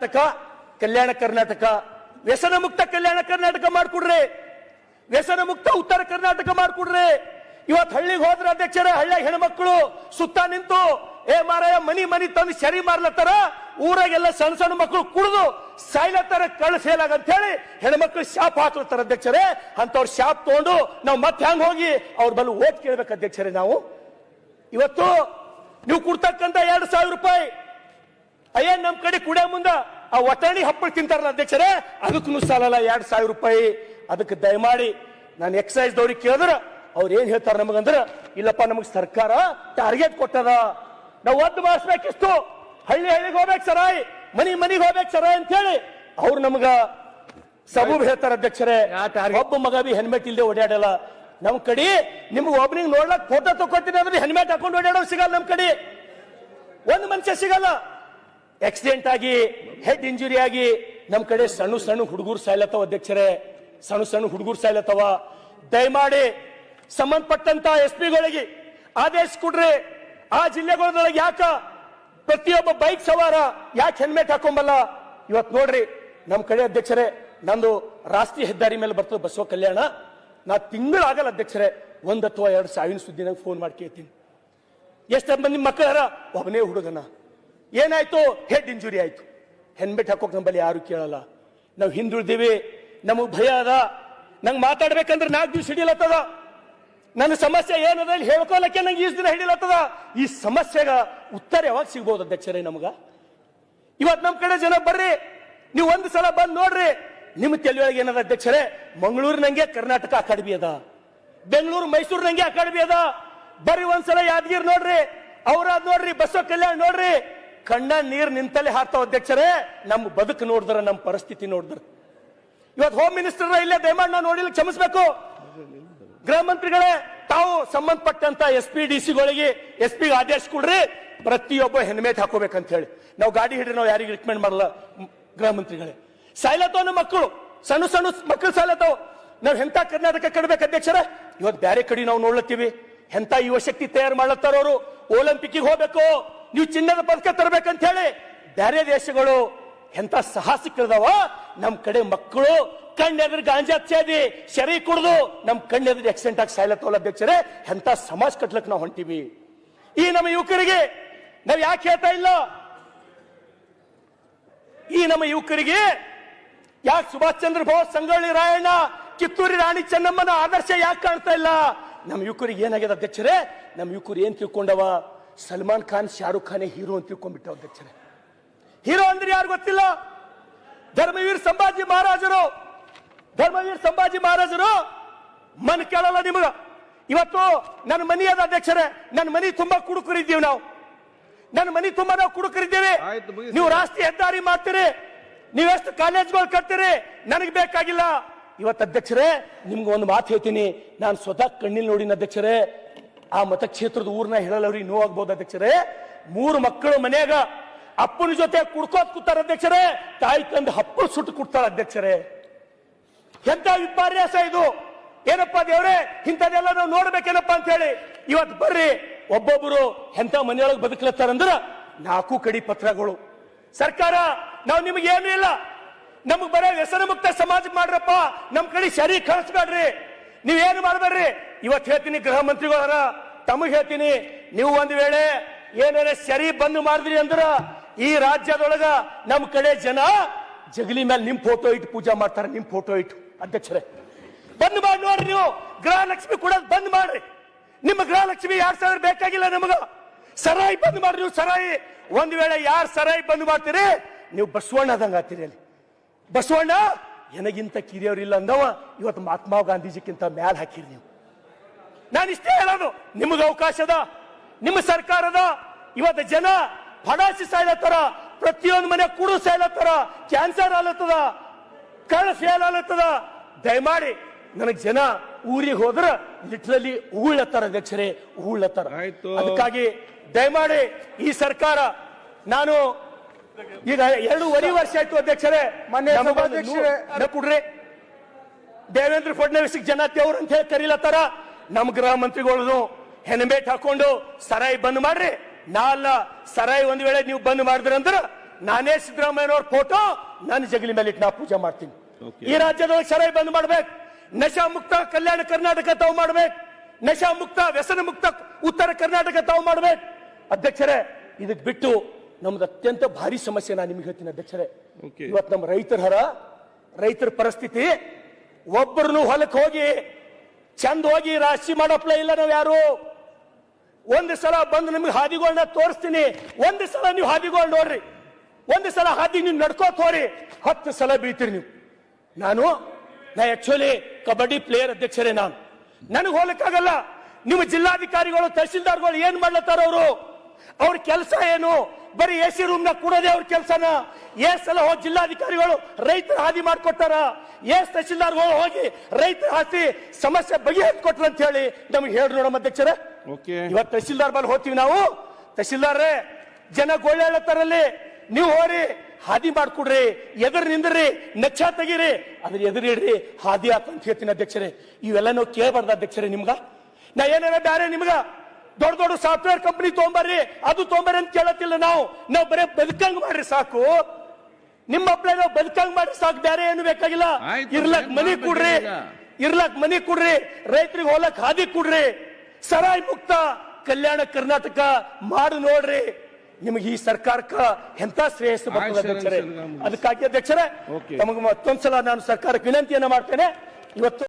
ಕರ್ನಾಟಕ, ಕಲ್ಯಾಣ ಕರ್ನಾಟಕ. ವ್ಯಸನ ಮುಕ್ತ ಕಲ್ಯಾಣ ಕರ್ನಾಟಕ ಮಾಡ್ಕೊಡ್ರಿ. ವ್ಯಸನ ಮುಕ್ತ ಉತ್ತರ ಕರ್ನಾಟಕ ಮಾಡ್ಕೊಡ್ರಿ. ಇವತ್ತು ಹಳ್ಳಿಗೆ ಹೋದ್ರ ಅಧ್ಯಕ್ಷರ ಹಳ್ಳಿಯ ಹೆಣ್ಮಕ್ಳು ಸುತ್ತ ನಿಂತು, ಏ ಮಾರಾಯ, ಮನಿ ಮನಿ ತಂದು ಸರಿ ಮಾರ್ಲತ್ತಾರ? ಊರಾಗೆಲ್ಲ ಸಣ್ಣ ಸಣ್ಣ ಮಕ್ಕಳು ಕುಡಿದು ಸಾಯ್ಲತ್ತಾರ ಕಳ್ಳ ಅಂತ ಹೇಳಿ ಹೆಣ್ಮಕ್ಳು ಶಾಪ್ ಹಾಕ್ಲತ್ತಾರ ಅಧ್ಯಕ್ಷರೇ. ಅಂತವ್ರ ಶಾಪ್ ತಗೊಂಡು ನಾವು ಮತ್ತೆ ಹ್ಯಾಂಗ ಹೋಗಿ ಅವ್ರ ಬಲ್ಲಿ ಓಟ್ ಕೇಳ್ಬೇಕು ಅಧ್ಯಕ್ಷರೇ ನಾವು. ಇವತ್ತು ನೀವು ಕೊಡ್ತಕ್ಕಂತ ಎರಡು ಸಾವಿರ ರೂಪಾಯಿ ಅಯ್ಯ ನಮ್ ಕಡೆ ಕುಡಿಯ ಮುಂದ ಆ ಒಟಾಣಿ ಹಪ್ಪಳ ತಿಂತಾರಲ್ಲ ಅಧ್ಯಕ್ಷರೇ ಅದಕ್ಕೂ ಸಾಲಲ್ಲ ಎರಡ್ ಸಾವಿರ ರೂಪಾಯಿ. ಅದಕ್ಕೆ ದಯಮಾಡಿ ನಾನು ಎಕ್ಸೈಸ್ ದವ್ರಿಗೆ ಕೇಳಿದ್ರ ಅವ್ರು ಏನ್ ಹೇಳ್ತಾರ ನಮಗಂದ್ರ ಇಲ್ಲಪ್ಪ ನಮಗ್ ಸರ್ಕಾರ ಟಾರ್ಗೆಟ್ ಕೊಟ್ಟದ. ನಾವು ಒದ್ದು ಮಾಡಿಸ್ಬೇಕಿಷ್ಟು. ಹಳ್ಳಿ ಹಳ್ಳಿಗೆ ಹೋಗ್ಬೇಕು ಸರಾಯ್ ಮನಿ ಮನಿಗೆ ಹೋಗ್ಬೇಕು ಸರಾಯ್ ಅಂತ ಹೇಳಿ ಅವ್ರು ನಮಗ ಸಬೂಬ್ ಹೇಳ್ತಾರ ಅಧ್ಯಕ್ಷರೇ. ಒಬ್ಬ ಮಗ ಬಿ ಹೆಲ್ಮೆಟ್ ಇಲ್ಲದೆ ಓಡಾಡಲ್ಲ. ನಮ್ ಕಡೆ ನಿಮ್ಗೆ ಒಬ್ಬನಿಗೆ ನೋಡ್ಲಕ್ ಫೋಟೋ ತಗೋತೀನಿ ಅಂದ್ರೆ ಹೆಲ್ಮೆಟ್ ಹಾಕೊಂಡು ಓಡಾಡೋ ಸಿಗಲ್ಲ ನಮ್ ಕಡೆ. ಒಂದು ಮನುಷ್ಯ ಸಿಗಲ್ಲ. ಆಕ್ಸಿಡೆಂಟ್ ಆಗಿ ಹೆಡ್ ಇಂಜುರಿ ಆಗಿ ನಮ್ಮ ಕಡೆ ಸಣ್ಣ ಸಣ್ಣ ಹುಡುಗರು ಸಾಯ್ಲತ್ತವ ಅಧ್ಯಕ್ಷರೇ. ಸಣ್ಣ ಸಣ್ಣ ಹುಡುಗರು ಸಾಯ್ಲತ್ತವ. ದಯಮಾಡಿ ಸಂಬಂಧಪಟ್ಟಂತ ಎಸ್ ಪಿಗಳಿಗೆ ಆದೇಶ ಕೊಡ್ರಿ. ಆ ಜಿಲ್ಲೆಗಳೊಳಗೆ ಯಾಕ ಪ್ರತಿಯೊಬ್ಬ ಬೈಕ್ ಸವಾರ ಯಾಕೆ ಹೆಲ್ಮೆಟ್ ಹಾಕೊಂಬಲ್ಲ? ಇವತ್ತು ನೋಡ್ರಿ ನಮ್ಮ ಕಡೆ ಅಧ್ಯಕ್ಷರೇ, ನಂದು ರಾಷ್ಟ್ರೀಯ ಹೆದ್ದಾರಿ ಮೇಲೆ ಬರ್ತದೆ ಬಸವ ಕಲ್ಯಾಣ. ನಾ ತಿಂಗಳಾಗಲ್ಲ ಅಧ್ಯಕ್ಷರೇ, ಒಂದು ಅಥವಾ ಎರಡು ಸಾವಿನ ಸುದ್ದಿ ಫೋನ್ ಮಾಡಿ ಕೇಳ್ತೀನಿ. ಎಷ್ಟು ಮಂದಿ ಮಕ್ಕಳಾರ? ಒಬ್ಬನೇ ಹುಡುಗನ. ಏನಾಯ್ತು? ಹೆಡ್ ಇಂಜುರಿ ಆಯ್ತು. ಹೆಲ್ಮೆಟ್ ಹಾಕೋಕ್ ನಂಬಲ್ಲಿ ಯಾರು ಕೇಳಲ್ಲ. ನಾವು ಹಿಂದುಳಿದೀವಿ. ನಮಗ್ ಭಯ ಅದ. ನಂಗೆ ಮಾತಾಡ್ಬೇಕಂದ್ರೆ ನಾಲ್ಕು ದಿವಸ ಹಿಡಿಲತ್ತದ. ನನ್ನ ಸಮಸ್ಯೆ ಏನದ ಹೇಳ್ಕೊಳಕ್ಕೆ ನಂಗೆ ಈಸ್ ದಿನ ಹಿಡಿಲತ್ತದ. ಈ ಸಮಸ್ಯೆಗ ಉತ್ತರ ಯಾವಾಗ ಸಿಗ್ಬೋದು ಅಧ್ಯಕ್ಷರೇ ನಮಗ? ಇವತ್ ನಮ್ ಕಡೆ ಜನ ಬರ್ರಿ. ನೀವು ಒಂದು ಸಲ ಬಂದು ನೋಡ್ರಿ. ನಿಮ್ಮ ತೆಲಿಯೊಳಗೆ ಏನದ ಅಧ್ಯಕ್ಷರೇ? ಮಂಗಳೂರು ನಂಗೆ ಕರ್ನಾಟಕ ಅಕಾಡೆಮಿ ಅದ. ಬೆಂಗಳೂರು, ಮೈಸೂರು ನಂಗೆ ಅಕಾಡೆಮಿ ಅದ. ಬರ್ರಿ ಒಂದ್ಸಲ ಯಾದಗಿರಿ ನೋಡ್ರಿ. ಅವ್ರ ನೋಡ್ರಿ. ಬಸವ ಕಲ್ಯಾಣ ನೋಡ್ರಿ. ಕಣ್ಣ ನೀರು ನಿಂತಲ್ಲಿ ಹಾರ್ತಾವ ಅಧ್ಯಕ್ಷರೇ. ನಮ್ಮ ಬದುಕು ನೋಡಿದ್ರ ನಮ್ಮ ಪರಿಸ್ಥಿತಿ ನೋಡಿದ್ರ. ಇವತ್ತು ಹೋಮ್ ಮಿನಿಸ್ಟರ್ ಇಲ್ಲೇ ದಯಮಾಡಿ ನಾವು ನೋಡಿಲ್ಲ ಕ್ಷಮಿಸ್ಬೇಕು. ಗೃಹ ಮಂತ್ರಿಗಳೇ, ತಾವು ಸಂಬಂಧಪಟ್ಟಂತ ಎಸ್ ಪಿ ಡಿ ಸಿಗಳಿಗೆ, ಎಸ್ ಪಿ ಆದೇಶ ಕೊಡ್ರಿ. ಪ್ರತಿಯೊಬ್ಬ ಹೆಲ್ಮೆಟ್ ಹಾಕೋಬೇಕಂತ ಹೇಳಿ. ನಾವು ಗಾಡಿ ಹಿಡಿದ್ರೆ ನಾವು ಯಾರಿಗೆ ರಿಕಮೆಂಡ್ ಮಾಡಲ್ಲ ಗೃಹ ಮಂತ್ರಿಗಳೇ. ಸಾಯ್ಲತ್ತವ ನಮ್ಮ ಮಕ್ಕಳು, ಸಣ್ಣ ಸಣ್ಣ ಮಕ್ಕಳು ಸಾಯ್ಲತ್ತವ. ನಾವು ಎಂತ ಕರ್ನಾಟಕ ಕಡ್ಬೇಕು ಅಧ್ಯಕ್ಷರ? ಇವತ್ತು ಬೇರೆ ಕಡೆ ನಾವು ನೋಡ್ಲತ್ತೀವಿ. ಎಂತ ಯುವಶಕ್ತಿ ತಯಾರು ಮಾಡ್ಲತ್ತಾರವರು ಒಲಿಂಪಿಕ್ಗೆ ಹೋಗ್ಬೇಕು. ನೀವು ಚಿನ್ನದ ಪದಕ ತರಬೇಕಂತ ಹೇಳಿ ಬೇರೆ ದೇಶಗಳು ಎಂತ ಸಾಹಸಿಕರದವ ನಮ್ ಕಡೆ ಮಕ್ಕಳು ಕಣ್ಣೆದ್ರ ಗಾಂಜಾ ಸೇದಿ ಶರಿ ಕುಡ್ದು ನಮ್ ಕಣ್ಣೆದ್ರ ಆಕ್ಸಿಡೆಂಟ್ ಆಗಿ ಸಾಯ್ಲತ್ತವಲ್ಲ ಅಧ್ಯಕ್ಷರೇ, ಎಂತ ಸಮಾಜ ಕಟ್ಲಕ್ ನಾವು ಹೊಂಟಿವಿ. ಈ ನಮ್ಮ ಯುವಕರಿಗೆ ನಾವ್ ಯಾಕೆ ಹೇಳ್ತಾ ಇಲ್ಲ? ಈ ನಮ್ಮ ಯುವಕರಿಗೆ ಯಾಕೆ ಸುಭಾಷ್ ಚಂದ್ರ ಬೋಸ್, ಸಂಗೊಳ್ಳಿ ರಾಯಣ್ಣ, ಕಿತ್ತೂರಿ ರಾಣಿ ಚೆನ್ನಮ್ಮನ ಆದರ್ಶ ಯಾಕೆ ಕಾಣ್ತಾ ಇಲ್ಲ? ನಮ್ಮ ಯುವಕರಿಗೆ ಏನಾಗಿದೆ ಅಧ್ಯಕ್ಷರೇ? ನಮ್ಮ ಯುವಕರು ಏನ್ ತಿಳ್ಕೊಂಡವ? ಸಲ್ಮಾನ್ ಖಾನ್ ಶಾರುಖ್ ಖಾನೇ ಹೀರೋ ಅಂತ ತಿಳ್ಕೊಂಡ್ಬಿಟ್ಟ ಅಧ್ಯಕ್ಷರೇ ಹೀರೋ ಅಂದ್ರೆ ಯಾರು ಗೊತ್ತಿಲ್ಲ? ಧರ್ಮವೀರ್ ಸಂಭಾಜಿ ಮಹಾರಾಜರು. ಧರ್ಮವೀರ್ ಸಂಭಾಜಿ ಮಹಾರಾಜರು. ಮನ್ ಕೇಳಲ್ಲ ನಿಮಗ. ಇವತ್ತು ನನ್ನ ಮನಿ ಅದ ಅಧ್ಯಕ್ಷರೇ ನನ್ನ ಮನೆ ತುಂಬಾ ಕುಡುಕರಿದ್ದೀವಿ ನಾವು. ನನ್ನ ಮನೆ ತುಂಬಾ ನಾವು ಕುಡುಕರಿದ್ದೀವಿ. ನೀವು ರಾಷ್ಟ್ರೀಯ ಹೆದ್ದಾರಿ ಮಾಡ್ತೀರಿ. ನೀವೆಷ್ಟು ಕಾಲೇಜ್ಗಳು ಕಟ್ತೀರಿ? ನನಗೆ ಬೇಕಾಗಿಲ್ಲ. ಇವತ್ತು ಅಧ್ಯಕ್ಷರೇ ನಿಮ್ಗೆ ಒಂದು ಮಾತು ಹೇಳ್ತೀನಿ. ನಾನು ಸ್ವತಃ ಕಣ್ಣಿಲ್ ನೋಡಿನ ಅಧ್ಯಕ್ಷರೇ ಆ ಮತಕ್ಷೇತ್ರದ ಊರ್ನ ಹೇಳಲ್ಲವ್ರಿಗೆ ನೋವಾಗ್ಬೋದು ಅಧ್ಯಕ್ಷರೇ. ಮೂರು ಮಕ್ಕಳು ಮನೆಯಾಗ ಅಪ್ಪನ ಜೊತೆ ಕುಡ್ಕೋತ್ ಕೂತಾರ, ಅಧ್ಯಕ್ಷರೇ. ತಾಯಿ ತಂದು ಹಪ್ಪಳು ಸುಟ್ಟು ಕೊಡ್ತಾರ ಅಧ್ಯಕ್ಷರೇ. ಎಂತ ವಿಪರ್ಯಾಸ ಇದು? ಏನಪ್ಪಾ ದೇವ್ರೆ ಇಂಥದೆಲ್ಲ ನಾವು ನೋಡ್ಬೇಕೇನಪ್ಪ ಅಂತ ಹೇಳಿ ಇವತ್ತು ಬರ್ರಿ ಒಬ್ಬೊಬ್ಬರು ಎಂತ ಮನೆಯೊಳಗೆ ಬದುಕ್ಲತ್ತಾರಂದ್ರ ನಾಲ್ಕು ಕಡಿ ಪತ್ರಗಳು. ಸರ್ಕಾರ, ನಾವು ನಿಮ್ಗೆ ಏನು ಇಲ್ಲ. ನಮಗ್ ಬರೋ ವ್ಯಸನ ಮುಕ್ತ ಸಮಾಜ ಮಾಡ್ರಪ್ಪ. ನಮ್ ಕಡೆ ಸರಿ ಕಳಿಸ್ಬೇಡ್ರಿ ನೀವೇನು ಮಾಡ್ಬೇಡ್ರಿ? ಇವತ್ತು ಹೇಳ್ತೀನಿ ಗೃಹ ಮಂತ್ರಿಗಳರ, ತಮಗೆ ಹೇಳ್ತೀನಿ, ನೀವು ಒಂದ್ ವೇಳೆ ಏನಾರ ಸರಿ ಬಂದ್ ಮಾಡಿದ್ರಿ ಅಂದ್ರ ಈ ರಾಜ್ಯದೊಳಗ ನಮ್ಮ ಕಡೆ ಜನ ಜಗಲಿ ಮೇಲೆ ನಿಮ್ ಫೋಟೋ ಇಟ್ಟು ಪೂಜಾ ಮಾಡ್ತಾರೆ, ನಿಮ್ ಫೋಟೋ ಇಟ್ಟು. ಅಧ್ಯಕ್ಷರೇ, ಬಂದ್ ಮಾಡಿ ನೋಡ್ರಿ ನೀವು. ಗೃಹಲಕ್ಷ್ಮಿ ಕೂಡ ಬಂದ್ ಮಾಡ್ರಿ. ನಿಮ್ಮ ಗೃಹಲಕ್ಷ್ಮಿ ಯಾರು ಸಾವಿರ ಬೇಕಾಗಿಲ್ಲ ನಮಗ? ಸರಾಯಿ ಬಂದ್ ಮಾಡ್ರಿ ನೀವು, ಸರಾಯಿ. ಒಂದ್ ವೇಳೆ ಯಾರ್ ಸರಾಯಿ ಬಂದ್ ಮಾಡ್ತೀರಿ, ನೀವು ಬಸವಣ್ಣ ಆದಂಗ ಆತೀರಿ ಅಲ್ಲಿ. ಬಸವಣ್ಣ, ಎನಗಿಂತ ಕಿರಿಯವ್ರಿಲ್ಲ ಅಂದವ. ಇವತ್ತು ಮಹಾತ್ಮ ಗಾಂಧೀಜಿಕ್ಕಿಂತ ಮ್ಯಾಲ್ ಹಾಕಿರಿ ನೀವು. ನಾನು ಇಷ್ಟೇ ಹೇಳೋದು. ನಿಮಗೆ ಅವಕಾಶದ ಅದ ನಿಮ್ಮ ಸರ್ಕಾರದ ಇವತ್ತು ಜನ ಫಡಾಸಿ ಸಾಯ್ಲತ್ತಾರ ಪ್ರತಿಯೊಂದು ಮನೆ ಕುಡು ಸಾಯ್ಲತ್ತಾರ ಕ್ಯಾನ್ಸರ್ ಆಲತ್ತದ ಕಳ್ಳ ಫೇಲ್ ಆಲತ್ತದ. ದಯಮಾಡಿ ನನಗೆ ಜನ ಊರಿಗೆ ಹೋದ್ರ ಲಿಟ್ರಲಿ ಉಗುಳತ್ತಾರ ಅಧ್ಯಕ್ಷರೇ ಉಗುಳತ್ತಾರ ಆಯ್ತು. ಅದಕ್ಕಾಗಿ ದಯಮಾಡಿ ಈ ಸರ್ಕಾರ ನಾನು ಈಗ ಎರಡೂವರೆ ವರ್ಷ ಆಯ್ತು ಅಧ್ಯಕ್ಷರೇ ಮೊನ್ನೆ ಕೊಡ್ರಿ. ದೇವೇಂದ್ರ ಫಡ್ನವೀಸ್ ಜನ ದೇವ್ರು ಅಂತ ಹೇಳಿ ಕರೀಲತ್ತಾರ. ನಮ್ ಗೃಹ ಮಂತ್ರಿಗಳು ಹೆನಬೇಟ್ ಹಾಕೊಂಡು ಸರಾಯಿ ಬಂದ್ ಮಾಡ್ರಿ. ನಾಲ್ಲ ಸರಾಯಿ ಒಂದ್ ವೇಳೆ ನೀವು ಬಂದ್ ಮಾಡಿದ್ರಂದ್ರ ನಾನೇ ಸಿದ್ದರಾಮಯ್ಯನವ್ರ ಫೋಟೋ ನನ್ನ ಜಗಲಿ ಮೇಲೆ ಇಟ್ಟು ನಾ ಪೂಜೆ ಮಾಡ್ತೀನಿ. ಈ ರಾಜ್ಯದೊಳಗೆ ಸರಾಯಿ ಬಂದ್ ಮಾಡ್ಬೇಕು. ನಶಾ ಮುಕ್ತ ಕಲ್ಯಾಣ ಕರ್ನಾಟಕ ತಾವು ಮಾಡ್ಬೇಕು. ನಶಾ ಮುಕ್ತ ವ್ಯಸನ ಮುಕ್ತ ಉತ್ತರ ಕರ್ನಾಟಕ ತಾವು ಮಾಡ್ಬೇಕು. ಅಧ್ಯಕ್ಷರೇ ಇದಕ್ ಬಿಟ್ಟು ನಮ್ದು ಅತ್ಯಂತ ಭಾರಿ ಸಮಸ್ಯೆ ನಾನು ನಿಮ್ಗೆ ಹೇಳ್ತೀನಿ ಅಧ್ಯಕ್ಷರೇ. ಇವತ್ತು ನಮ್ಮ ರೈತರ ಹರ ರೈತರ ಪರಿಸ್ಥಿತಿ ಒಬ್ಬರನ್ನು ಹೊಲಕ್ಕೆ ಹೋಗಿ ಚಂದ ಹೋಗಿ ರಾಶಿ ಮಾಡಪ್ಲ ಇಲ್ಲ ನಾವು ಯಾರು? ಒಂದು ಸಲ ಬಂದು ನಿಮ್ಗೆ ಹಾದಿಗಳನ್ನ ತೋರಿಸ್ತೀನಿ. ಒಂದು ಸಲ ನೀವು ಹಾದಿಗಳು ನೋಡ್ರಿ. ಒಂದು ಸಲ ಹಾದಿ ನೀವು ನಡ್ಕೋ ತೋರಿ. ಹತ್ತು ಸಲ ಬೀಳ್ತೀರಿ ನೀವು. ನಾನು, ನಾ ಆಕ್ಚುಲಿ ಕಬಡ್ಡಿ ಪ್ಲೇಯರ್ ಅಧ್ಯಕ್ಷರೇ ನಾನು. ನನಗೆ ಹೋಗ್ಲಿಕ್ಕಾಗಲ್ಲ. ನಿಮ್ಮ ಜಿಲ್ಲಾಧಿಕಾರಿಗಳು ತಹಸೀಲ್ದಾರ್ಗಳು ಏನ್ ಮಾಡ್ಲತ್ತಾರ ಅವರು? ಅವ್ರ ಕೆಲಸ ಏನು? ಬರೀ ಎ ಸಿ ರೂಮ್ನ ಕೂಡೋದೇ ಅವ್ರ ಕೆಲಸನ? ಎಸ್ ಸಲ ಹೋಗಿ ಜಿಲ್ಲಾಧಿಕಾರಿಗಳು ರೈತರ ಹಾದಿ ಮಾಡ್ಕೊಟ್ಟಾರ? ಎಸ್ ತಹಶೀಲ್ದಾರ್ಗಳು ಹೋಗಿ ರೈತರ ಹಾಸಿ ಸಮಸ್ಯೆ ಬಗೆಹರಿಸ್ಕೊಟ್ರು ಅಂತ ಹೇಳಿ ನಮ್ಗೆ ಹೇಳಿ ನೋಡಮ್ಮ ಅಧ್ಯಕ್ಷರೇ. ಓಕೆ. ಇವತ್ತು ತಹಸೀಲ್ದಾರ್ ಬಲ್ಲಿ ಹೋಗ್ತೀವಿ ನಾವು. ತಹಸೀಲ್ದಾರರೇ ಜನ ಗೋಳೆ ಹೇಳತ್ತಾರಲ್ಲಿ ನೀವು ಹೋರಿ ಹಾದಿ ಮಾಡ್ಕೊಡ್ರಿ ಎದುರು ನಿಂದ್ರಿ ನೆಚ್ಚ ತೆಗೀರಿ ಅದ್ರ ಎದುರಿಡ್ರಿ ಹಾದಿ ಆತ ಅಂತ ಹೇಳ್ತೀನಿ ಅಧ್ಯಕ್ಷರೇ. ಇವೆಲ್ಲ ನಾವು ಕೇಳಬಾರ್ದು ಅಧ್ಯಕ್ಷರೇ ನಿಮ್ಗ. ನಾ ಏನಾರ ಬೇರೆ ನಿಮ್ಗ? ದೊಡ್ಡ ದೊಡ್ಡ ಸಾಫ್ಟ್ವೇರ್ ಕಂಪನಿ ತೊಗೊಂಬರ್ರಿ ಅದು ತೊಗೊಂಬರ್ರಿ ಅಂತ ಕೇಳತ್ತಿಲ್ಲ ನಾವು. ನಾವು ಬರೇ ಬದುಕಂಗ್ ಮಾಡ್ರಿ ಸಾಕು. ನಿಮ್ಮ ಅಪ್ಲೈ ನಾವು ಬದುಕಂಗ್ ಮಾಡ್ರಿ ಸಾಕು ಬೇರೆ ಏನು ಬೇಕಾಗಿಲ್ಲ. ಇರ್ಲಕ್ ಮನಿ ಕೊಡ್ರಿ. ಇರ್ಲಕ್ ಮನಿ ಕೊಡ್ರಿ ರೈತರಿಗೆ ಹೋಲಕ್ ಹಾದಿ ಕೊಡ್ರಿ. ಸರಾಯ್ ಮುಕ್ತ ಕಲ್ಯಾಣ ಕರ್ನಾಟಕ ಮಾಡು ನೋಡ್ರಿ. ನಿಮಗೆ ಈ ಸರ್ಕಾರಕ್ಕ ಎಂತ ಶ್ರೇಯಸ್ಸು ಬರ್ತದೆ ಅಧ್ಯಕ್ಷರೇ? ಅದಕ್ಕಾಗಿ ಅಧ್ಯಕ್ಷರೇ. ತಮಗೆ ಮತ್ತೊಂದ್ಸಲ ನಾನು ಸರ್ಕಾರಕ್ಕೆ ವಿನಂತಿಯನ್ನ ಮಾಡ್ತೇನೆ. ಇವತ್ತು